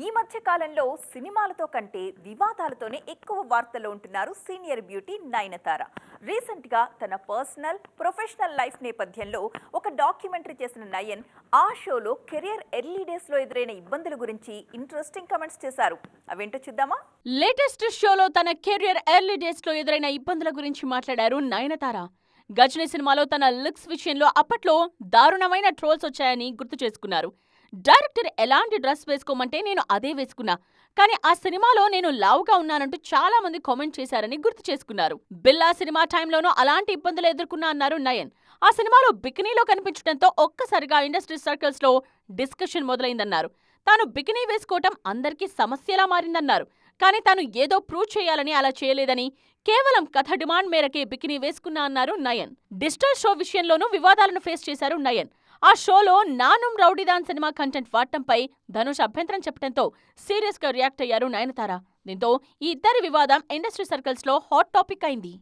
ఈ మధ్య కాలంలో సినిమాలతో కంటే వివాదాలతోనే ఎక్కువ వార్తల్లో ఉంటున్నారు సీనియర్ బ్యూటీ నయనతార. రీసెంట్గా తన పర్సనల్ ప్రొఫెషనల్ లైఫ్ నేపథ్యంలో ఒక డాక్యుమెంటరీ చేసిన నయన్ ఆ షోలో కెరియర్ ఎర్లీ డేస్లో ఎదురైన ఇబ్బందుల గురించి ఇంట్రెస్టింగ్ కమెంట్స్ చేశారు. అవేంటో చూద్దామా? లేటెస్ట్ షోలో తన కెరియర్ ఎర్లీ డేస్లో ఎదురైన ఇబ్బందుల గురించి మాట్లాడారు నయనతార. గజనీ సినిమాలో తన లుక్స్ విషయంలో అప్పట్లో దారుణమైన ట్రోల్స్ వచ్చాయని గుర్తు చేసుకున్నారు. డైరెక్టర్ ఎలాంటి డ్రెస్ వేసుకోమంటే నేను అదే వేసుకున్నా. కానీ ఆ సినిమాలో నేను లావుగా ఉన్నానంటూ చాలా మంది కామెంట్ చేశారని గుర్తు చేసుకున్నారు. బిల్లా సినిమా టైంలోనూ అలాంటి ఇబ్బందులు ఎదుర్కొన్నా అన్నారు నయన్. ఆ సినిమాలో బికినీలో కనిపించడంతో ఒక్కసారిగా ఇండస్ట్రీ సర్కిల్స్లో డిస్కషన్ మొదలైందన్నారు. తాను బికినీ వేసుకోవటం అందరికీ సమస్యలా మారిందన్నారు. కానీ తాను ఏదో ప్రూవ్ చేయాలని అలా చేయలేదని కేవలం కథ డిమాండ్ మేరకే బికినీ వేసుకున్నా అన్నారు నయన్. డిజిటల్ షో విషయంలోనూ వివాదాలను ఫేస్ చేశారు నయన్. ఆ షోలో నానుం రౌడీదాన్ సినిమా కంటెంట్ వాడటంపై ధనుష్ అభ్యంతరం చెప్పడంతో సీరియస్గా రియాక్ట్ అయ్యారు నయనతార. దీంతో ఈ ఇద్దరి వివాదం ఇండస్ట్రీ సర్కిల్స్లో హాట్ టాపిక్ అయింది.